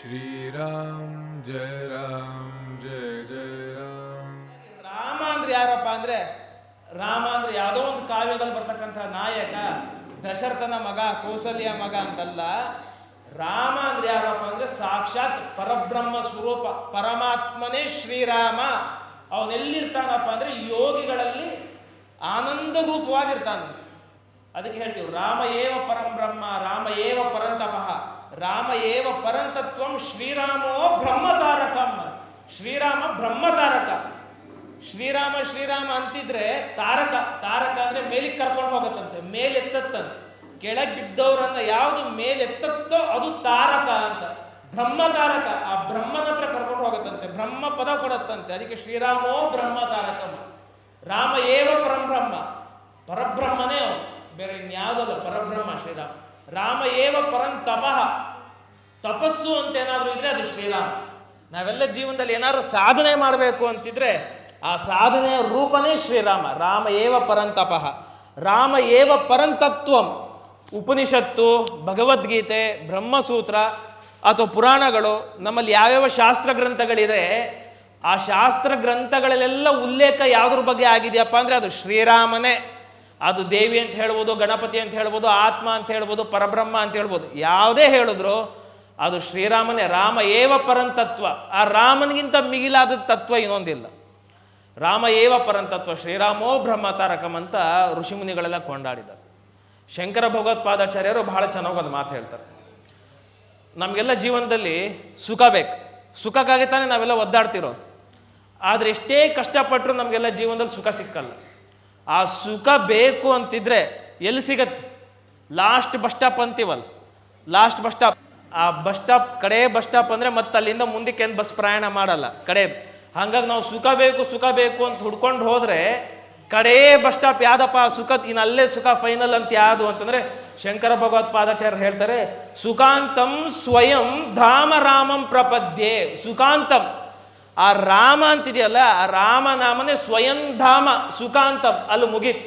ಶ್ರೀರಾಮ್ ಜಯ ರಾಮ್ ಜಯ ಜಯ ರಾಮ್. ರಾಮ ಅಂದ್ರೆ ಯಾರಪ್ಪ ಅಂದ್ರೆ ರಾಮ ಅಂದ್ರೆ ಯಾವುದೋ ಒಂದು ಕಾವ್ಯದಲ್ಲಿ ಬರ್ತಕ್ಕಂಥ ನಾಯಕ, ದಶರಥನ ಮಗ, ಕೌಸಲ್ಯ ಮಗ ಅಂತಲ್ಲ. ರಾಮ ಅಂದ್ರೆ ಯಾರಪ್ಪ ಅಂದ್ರೆ ಸಾಕ್ಷಾತ್ ಪರಬ್ರಹ್ಮ ಸ್ವರೂಪ, ಪರಮಾತ್ಮನೇ ಶ್ರೀರಾಮ. ಅವನೆಲ್ಲಿರ್ತಾನಪ್ಪ ಅಂದ್ರೆ ಯೋಗಿಗಳಲ್ಲಿ ಆನಂದ ರೂಪವಾಗಿರ್ತಾನಂತೆ. ಅದಕ್ಕೆ ಹೇಳ್ತೀವಿ, ರಾಮ ಏವ ಪರಂಬ್ರಹ್ಮ ರಾಮ ಏವ ಪರಂತಪಃ. ರಾಮ ಏವ ಪರಂತತ್ವಂ ಶ್ರೀರಾಮೋ ಬ್ರಹ್ಮತಾರಕಂ. ಶ್ರೀರಾಮ ಬ್ರಹ್ಮತಾರಕ. ಶ್ರೀರಾಮ ಶ್ರೀರಾಮ ಅಂತಿದ್ರೆ ತಾರಕ. ತಾರಕ ಅಂದ್ರೆ ಮೇಲಿಗೆ ಕರ್ಕೊಂಡು ಹೋಗತ್ತಂತೆ. ಮೇಲೆತ್ತತ್ತಂತೆ. ಕೆಳಗೆ ಬಿದ್ದವರನ್ನ ಯಾವುದು ಮೇಲೆತ್ತತ್ತೋ ಅದು ತಾರಕ ಅಂತ. ಬ್ರಹ್ಮ ತಾರಕ ಆ ಬ್ರಹ್ಮನ ಹತ್ರ ಕರ್ಕೊಂಡು ಹೋಗತ್ತಂತೆ. ಬ್ರಹ್ಮ ಪದ ಕೊಡತ್ತಂತೆ. ಅದಕ್ಕೆ ಶ್ರೀರಾಮೋ ಬ್ರಹ್ಮ ತಾರಕಂ ರಾಮ ಏವ ಪರಂಬ್ರಹ್ಮ. ಪರಬ್ರಹ್ಮನೇ ಅವನು. ಬೇರೆ ಇನ್ಯಾವುದಲ್ಲ ಪರಬ್ರಹ್ಮ ಶ್ರೀರಾಮ. ರಾಮ ಏವ ಪರಂ ತಪಃ ತಪಸ್ಸು ಅಂತ ಏನಾದರೂ ಇದ್ರೆ ಅದು ಶ್ರೀರಾಮ. ನಾವೆಲ್ಲ ಜೀವನದಲ್ಲಿ ಏನಾದ್ರು ಸಾಧನೆ ಮಾಡಬೇಕು ಅಂತಿದ್ರೆ ಆ ಸಾಧನೆಯ ರೂಪನೇ ಶ್ರೀರಾಮ. ರಾಮ ಏವ ಪರಂತಪಃ. ರಾಮ ಏವ ಪರಂತತ್ವಂ. ಉಪನಿಷತ್ತು, ಭಗವದ್ಗೀತೆ, ಬ್ರಹ್ಮಸೂತ್ರ ಅಥವಾ ಪುರಾಣಗಳು ನಮ್ಮಲ್ಲಿ ಯಾವ್ಯಾವ ಶಾಸ್ತ್ರ ಗ್ರಂಥಗಳಿದೆ, ಆ ಶಾಸ್ತ್ರ ಗ್ರಂಥಗಳಲ್ಲೆಲ್ಲ ಉಲ್ಲೇಖ ಯಾವುದ್ರ ಬಗ್ಗೆ ಆಗಿದೆಯಪ್ಪ ಅಂದ್ರೆ ಅದು ಶ್ರೀರಾಮನೇ. ಅದು ದೇವಿ ಅಂತ ಹೇಳ್ಬೋದು, ಗಣಪತಿ ಅಂತ ಹೇಳ್ಬೋದು, ಆತ್ಮ ಅಂತ ಹೇಳ್ಬೋದು, ಪರಬ್ರಹ್ಮ ಅಂತ ಹೇಳ್ಬೋದು. ಯಾವುದೇ ಹೇಳಿದ್ರು ಅದು ಶ್ರೀರಾಮನೇ ರಾಮ ಏವ ಪರಂತತ್ವ ಆ ರಾಮನಿಗಿಂತ ಮಿಗಿಲಾದ ತತ್ವ ಇನ್ನೊಂದಿಲ್ಲ. ರಾಮ ಏವ ಪರಂತತ್ವ ಶ್ರೀರಾಮೋ ಬ್ರಹ್ಮ ತಾರಕಂ ಅಂತ ಋಷಿಮುನಿಗಳೆಲ್ಲ ಕೊಂಡಾಡಿದರು ಶಂಕರ ಭಗವತ್ಪಾದಾಚಾರ್ಯರು ಬಹಳ ಚೆನ್ನಾಗಿ ಒಂದು ಮಾತು ಹೇಳ್ತಾರೆ. ನಮಗೆಲ್ಲ ಜೀವನದಲ್ಲಿ ಸುಖ ಬೇಕು. ಸುಖಕ್ಕಾಗಿ ತಾನೇ ನಾವೆಲ್ಲ ಒದ್ದಾಡ್ತಿರೋದು. ಆದರೆ ಎಷ್ಟೇ ಕಷ್ಟಪಟ್ಟರು ನಮಗೆಲ್ಲ ಜೀವನದಲ್ಲಿ ಸುಖ ಸಿಕ್ಕಲ್ಲ. ಆ ಸುಖ ಬೇಕು ಅಂತಿದ್ರೆ ಎಲ್ಲಿ ಸಿಗತ್ತೆ? ಲಾಸ್ಟ್ ಬಸ್ ಸ್ಟಾಪ್ ಅಂತೀವಲ್ಲ. ಲಾಸ್ಟ್ ಬಸ್ ಸ್ಟಾಪ್ ಆ ಬಸ್ ಸ್ಟಾಪ್, ಕಡೆ ಬಸ್ ಸ್ಟಾಪ್ ಅಂದರೆ ಮತ್ತೆ ಅಲ್ಲಿಂದ ಮುಂದಕ್ಕೆ ಏನು ಬಸ್ ಪ್ರಯಾಣ ಮಾಡಲ್ಲ ಕಡೆ ಹಾಗಾಗಿ ನಾವು ಸುಖ ಬೇಕು ಸುಖ ಬೇಕು ಅಂತ ಹುಡ್ಕೊಂಡು ಹೋದರೆ ಕಡೇ ಬಸ್ ಸ್ಟಾಪ್ ಯಾವ್ದಪ್ಪ, ಸುಖ ಇನ್ನು ಅಲ್ಲೇ ಸುಖ ಫೈನಲ್ ಅಂತ ಯಾವುದು ಅಂತಂದರೆ ಶಂಕರ ಭಗವತ್ ಪಾದಾಚಾರ್ಯರು ಹೇಳ್ತಾರೆ, ಸುಖಾಂತಂ ಸ್ವಯಂ ಧಾಮ ರಾಮಂ ಪ್ರಪದ್ಯೆ. ಸುಖಾಂತಂ. ಆ ರಾಮ ಅಂತಿದೆಯಲ್ಲ, ಆ ರಾಮನಾಮನೇ ಸ್ವಯಂ ಧಾಮ, ಸುಖಾಂತಂ, ಅಲ್ಲಿ ಮುಗೀತು.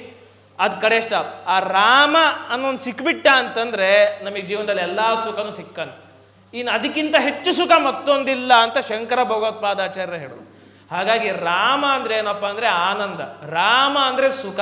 ಅದು ಕಡೆ ಸ್ಟಾಪ್ ಆ ರಾಮ ಅನ್ನೊಂದು ಸಿಕ್ಬಿಟ್ಟ ಅಂತಂದ್ರೆ ನಮಗೆ ಜೀವನದಲ್ಲಿ ಎಲ್ಲ ಸುಖನೂ ಸಿಕ್ಕಂತ. ಇನ್ನು ಅದಕ್ಕಿಂತ ಹೆಚ್ಚು ಸುಖ ಮತ್ತೊಂದಿಲ್ಲ ಅಂತ ಶಂಕರ ಭಗವತ್ಪಾದಾಚಾರ್ಯ ಹೇಳು ಹಾಗಾಗಿ ರಾಮ ಅಂದ್ರೆ ಏನಪ್ಪ ಅಂದ್ರೆ ಆನಂದ. ರಾಮ ಅಂದ್ರೆ ಸುಖ.